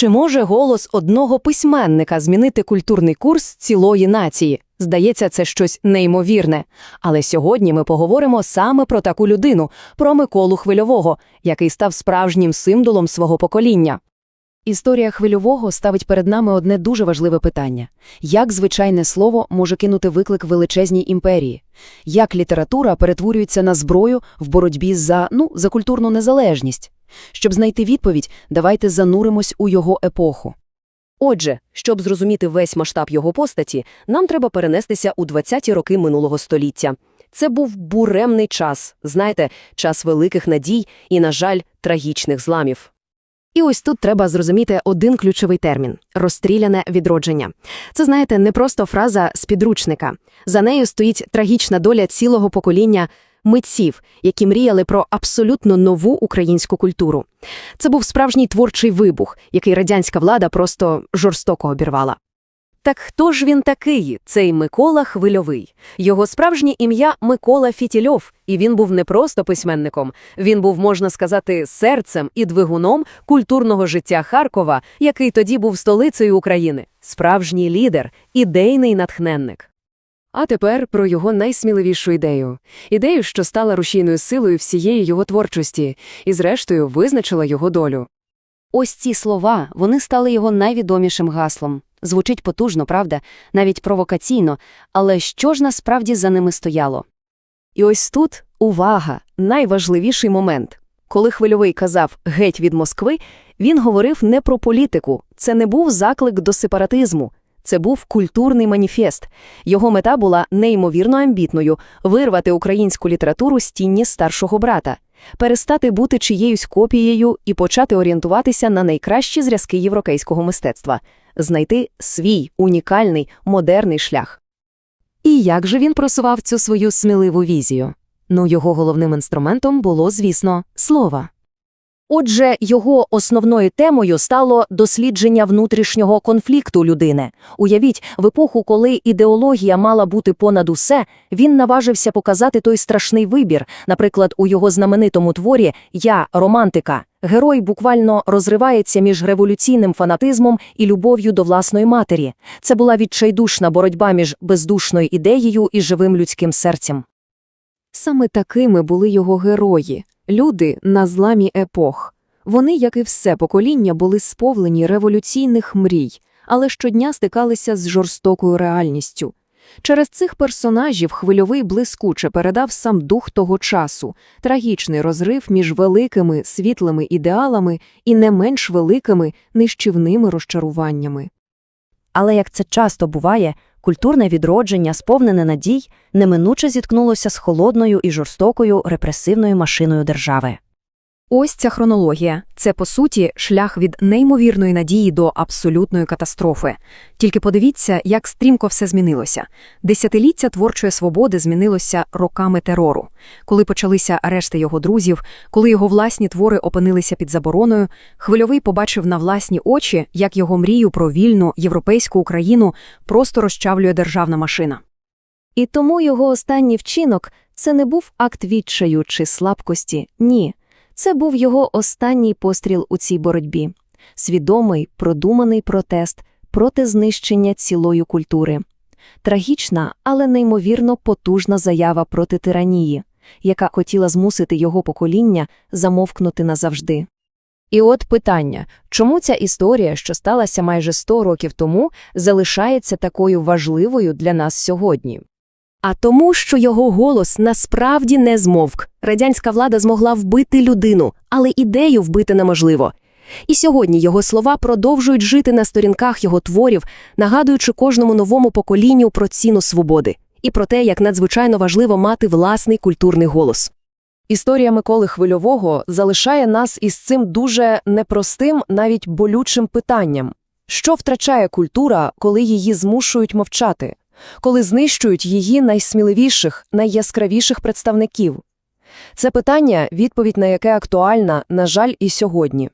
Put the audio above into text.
Чи може голос одного письменника змінити культурний курс цілої нації? Здається, це щось неймовірне. Але сьогодні ми поговоримо саме про таку людину, про Миколу Хвильового, який став справжнім символом свого покоління. Історія хвильового ставить перед нами одне дуже важливе питання: як звичайне слово може кинути виклик величезній імперії? Як література перетворюється на зброю в боротьбі за, ну, за культурну незалежність? Щоб знайти відповідь, давайте зануримось у його епоху. Отже, щоб зрозуміти весь масштаб його постаті, нам треба перенестися у 20-ті роки минулого століття. Це був буремний час, знаєте, час великих надій і, на жаль, трагічних зламів. І ось тут треба зрозуміти один ключовий термін – розстріляне відродження. Це, знаєте, не просто фраза з підручника. За нею стоїть трагічна доля цілого покоління митців, які мріяли про абсолютно нову українську культуру. Це був справжній творчий вибух, який радянська влада просто жорстоко обірвала. Так хто ж він такий, цей Микола Хвильовий? Його справжнє ім'я Микола Фітільов, і він був не просто письменником, він був, можна сказати, серцем і двигуном культурного життя Харкова, який тоді був столицею України, справжній лідер, ідейний натхненник. А тепер про його найсміливішу ідею. Ідею, що стала рушійною силою всієї його творчості, і, зрештою, визначила його долю. Ось ці слова, вони стали його найвідомішим гаслом. Звучить потужно, правда, навіть провокаційно, але що ж насправді за ними стояло? І ось тут увага, найважливіший момент. Коли хвильовий казав «геть від Москви», він говорив не про політику, це не був заклик до сепаратизму, це був культурний маніфест. Його мета була неймовірно амбітною – вирвати українську літературу з тінні старшого брата, перестати бути чиєюсь копією і почати орієнтуватися на найкращі зразки європейського мистецтва – знайти свій унікальний модерний шлях. І як же він просував цю свою сміливу візію? Ну, його головним інструментом було, звісно, слово. Отже, його основною темою стало дослідження внутрішнього конфлікту людини. Уявіть, в епоху, коли ідеологія мала бути понад усе, він наважився показати той страшний вибір. Наприклад, у його знаменитому творі Я романтика. Герой буквально розривається між революційним фанатизмом і любов'ю до власної матері. Це була відчайдушна боротьба між бездушною ідеєю і живим людським серцем. Саме такими були його герої, люди на зламі епох. Вони, як і все покоління, були сповлені революційних мрій, але щодня стикалися з жорстокою реальністю. Через цих персонажів хвильовий блискуче передав сам дух того часу, трагічний розрив між великими світлими ідеалами і не менш великими нищівними розчаруваннями. Але як це часто буває, культурне відродження, сповнене надій, неминуче зіткнулося з холодною і жорстокою репресивною машиною держави. Ось ця хронологія це, по суті, шлях від неймовірної надії до абсолютної катастрофи. Тільки подивіться, як стрімко все змінилося. Десятиліття творчої свободи змінилося роками терору. Коли почалися арешти його друзів, коли його власні твори опинилися під забороною, хвильовий побачив на власні очі, як його мрію про вільну європейську Україну просто розчавлює державна машина. І тому його останній вчинок це не був акт відчаю чи слабкості, ні. Це був його останній постріл у цій боротьбі свідомий, продуманий протест проти знищення цілої культури. Трагічна, але неймовірно потужна заява проти тиранії, яка хотіла змусити його покоління замовкнути назавжди. І от питання чому ця історія, що сталася майже 100 років тому, залишається такою важливою для нас сьогодні? А тому, що його голос насправді не змовк. Радянська влада змогла вбити людину, але ідею вбити неможливо. І сьогодні його слова продовжують жити на сторінках його творів, нагадуючи кожному новому поколінню про ціну свободи і про те, як надзвичайно важливо мати власний культурний голос. Історія Миколи Хвильового залишає нас із цим дуже непростим, навіть болючим питанням що втрачає культура, коли її змушують мовчати? Коли знищують її найсміливіших, найяскравіших представників? Це питання, відповідь на яке актуальна, на жаль, і сьогодні.